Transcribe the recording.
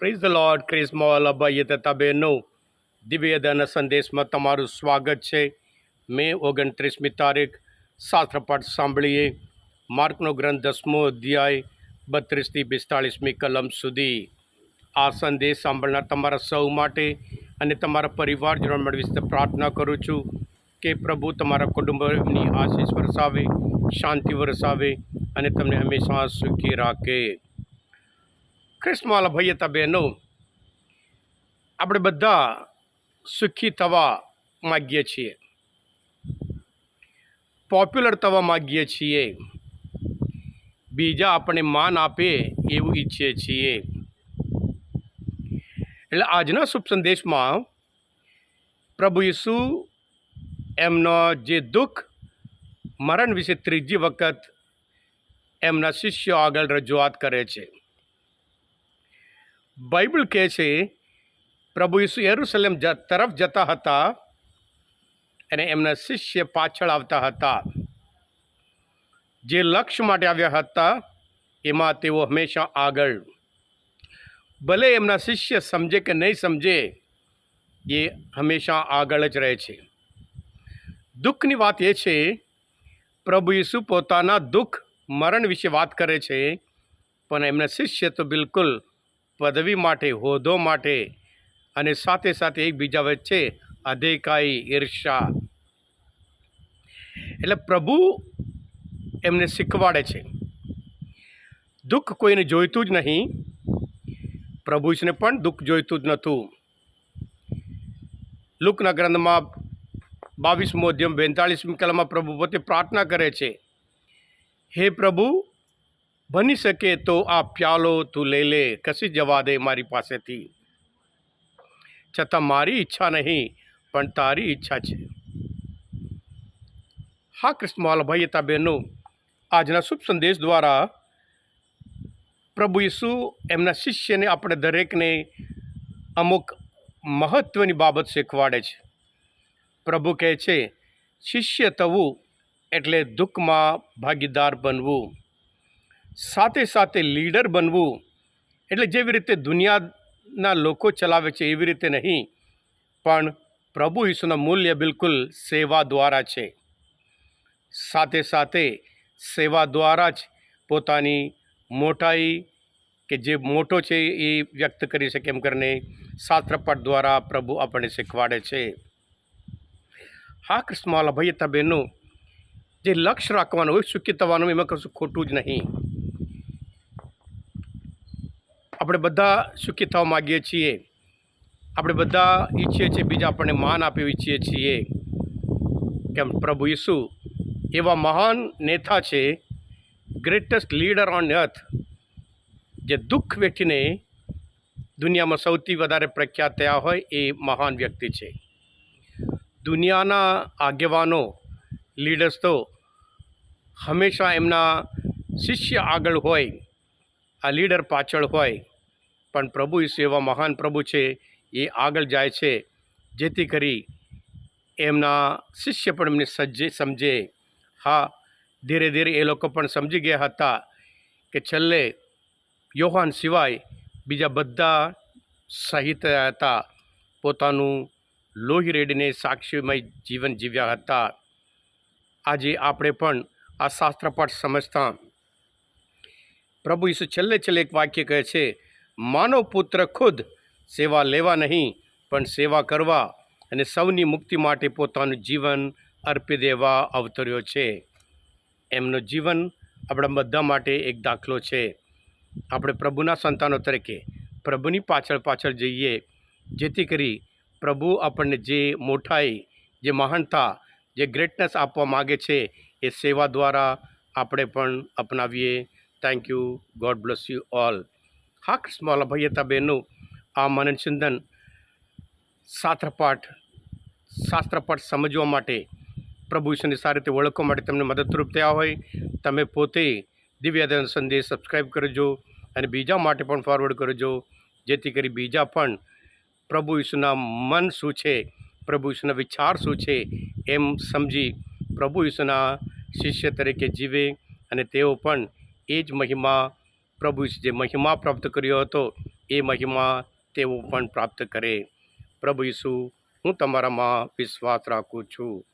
Praise the lord ક્રિસ્મોલ અભય તથા બહેનો દિવ્યદાન સંદેશમાં તમારું સ્વાગત છે મે ઓગણત્રીસમી તારીખ શાસ્ત્રપાઠ સાંભળીએ માર્કનો ગ્રંથ દસમો અધ્યાય બત્રીસથી પિસ્તાળીસમી કલમ સુધી આ સંદેશ સાંભળનાર તમારા સૌ માટે અને તમારા પરિવારજનો મેળવી પ્રાર્થના કરું છું કે પ્રભુ તમારા કુટુંબની આશીષ વરસાવે, શાંતિ વરસાવે અને તમને હંમેશા સુખી રાખે. ખ્રિસ્મવાલા ભૈયતા બહેનો. આપણે બધા સુખી થવા માગીએ છીએ. પોપ્યુલર થવા માગીએ છીએ. બીજા આપણને માન આપે એવું ઈચ્છીએ છીએ. એટલે આજના શુભ સંદેશમાં પ્રભુ ઈસુ એમનો જે દુઃખ મરણ વિશે ત્રીજી વખત એમના શિષ્યો આગળ રજૂઆત કરે છે. બાઇબલ કહે છે, પ્રભુ ઈસુ યરુસલેમ તરફ જતા હતા અને એમના શિષ્ય પાછળ આવતા હતા. જે લક્ષ્ય માટે આવ્યા હતા, એમાં તેઓ હંમેશા આગળ. ભલે એમના શિષ્ય સમજે કે નહીં સમજે, એ હંમેશા આગળ જ રહે છે. દુઃખની વાત એ છે, પ્રભુ ઈસુ પોતાના દુઃખ, મરણ વિશે વાત કરે છે, પણ એમના શિષ્ય તો બિલકુલ પદવી માટે, હોદ્દો માટે અને સાથે સાથે એકબીજા વચ્ચે અધેકાઈ ઈર્ષા એટલે પ્રભુ એમને શીખવાડે છે. દુઃખ કોઈને જોઈતું જ નહીં. પ્રભુ ઈસને પણ દુઃખ જોઈતું જ નહોતું. લુકના ગ્રંથમાં બાવીસમો અધ્યમ બેતાળીસમી કલામાં પ્રભુ પોતે પ્રાર્થના કરે છે. હે પ્રભુ બની શકે તો આ પ્યાલો તું લઈ લે, કશી જવા દે મારી પાસેથી? છતાં મારી ઈચ્છા નહીં, પણ તારી ઈચ્છા છે. હા કૃષ્ણવાલ ભાઈ હતા બહેનો, આજના શુભ સંદેશ દ્વારા પ્રભુ ઈસુ એમના શિષ્યને આપણે દરેકને અમુક મહત્ત્વની બાબત શીખવાડે છે. પ્રભુ કહે છે, શિષ્ય થવું એટલે દુઃખમાં ભાગીદાર બનવું. સાથે સાથે લીડર બનવું એટલે જેવી રીતે દુનિયાના લોકો ચલાવે છે એવી રીતે નહીં, પણ પ્રભુ ઈસુનું મૂલ્ય બિલકુલ સેવા દ્વારા છે. સાથે સાથે સેવા દ્વારા જ પોતાની મોટાઈ કે જે મોટો છે એ વ્યક્ત કરી શકે એમ કરીને શાસ્ત્રપાઠ દ્વારા પ્રભુ આપણને શીખવાડે છે. હા કૃષ્ણવાલા ભાઈ તબેનું જે લક્ષ્ય રાખવાનું હોય, સુખી થવાનું એમાં કશું ખોટું જ નહીં. આપણે બધા સુખી થવા માગીએ છીએ. આપણે બધા ઈચ્છીએ છીએ બીજા આપણને માન આપી ઈચ્છીએ છીએ. કેમ? પ્રભુ ઈસુ એવા મહાન નેતા છે ગ્રેટેસ્ટ લીડર ઓન અર્થ જે દુઃખ વેઠીને દુનિયામાં સૌથી વધારે પ્રખ્યાત થયા હોય એ મહાન વ્યક્તિ છે. દુનિયાના આગેવાનો લીડર્સ તો હંમેશા એમના શિષ્ય આગળ હોય, આ લીડર પાછળ હોય પણ પ્રભુ ઈસુ એવા મહાન પ્રભુ છે, એ આગળ જાય છે. જેથી કરી એમના શિષ્ય પણ એમને સજ્જે, સમજે. હા, ધીરે ધીરે એ લોકો પણ સમજી ગયા હતા કે છેલ્લે યોહાન સિવાય બીજા બધા સહિત હતા. પોતાનું લોહી રેડીને સાક્ષીમય જીવન જીવ્યા હતા. આજે આપણે પણ આ શાસ્ત્રપાઠ સમજતા. પ્રભુ ઈસુ છેલ્લે છેલ્લે એક વાક્ય કહે છે માનવ પુત્ર ખુદ સેવા લેવા નહીં, પણ સેવા કરવા અને સૌની મુક્તિ માટે પોતાનું જીવન અર્પી દેવા અવતર્યો છે. એમનું જીવન આપણા બધા માટે એક દાખલો છે. આપણે પ્રભુના સંતાનો તરીકે પ્રભુની પાછળ પાછળ જઈએ, જેથી કરી પ્રભુ આપણને જે મોટાઈ, જે મહાનતા, જે ગ્રેટનેસ આપવા માગે છે, એ સેવા દ્વારા આપણે પણ અપનાવીએ. Thank you God bless you all હા કૃષ્ણવાલા ભાઈ બહેનો આ મનન શાસ્ત્રપાઠ શાસ્ત્રપાઠ સમજવા માટે પ્રભુ ઈશ્વરની સારી રીતે ઓળખવા માટે તમને મદદરૂપ થયા હોય, તમે પોતે દિવ્યાદાન સંદેશ સબસ્ક્રાઈબ કરજો અને બીજા માટે પણ ફોરવર્ડ કરજો, જેથી કરી બીજા પણ પ્રભુ ઈસુના મન શું છે, પ્રભુ ઈસુના વિચાર શું છે, એમ સમજી પ્રભુ ઈસુના શિષ્ય તરીકે જીવે અને તેઓ પણ એ જ મહિમા પ્રભુ જે મહિમા પ્રાપ્ત કર્યો હતો, એ મહિમા તેઓ પણ પ્રાપ્ત કરે. પ્રભુ ઈસુ, હું તમારામાં વિશ્વાસ રાખું છું.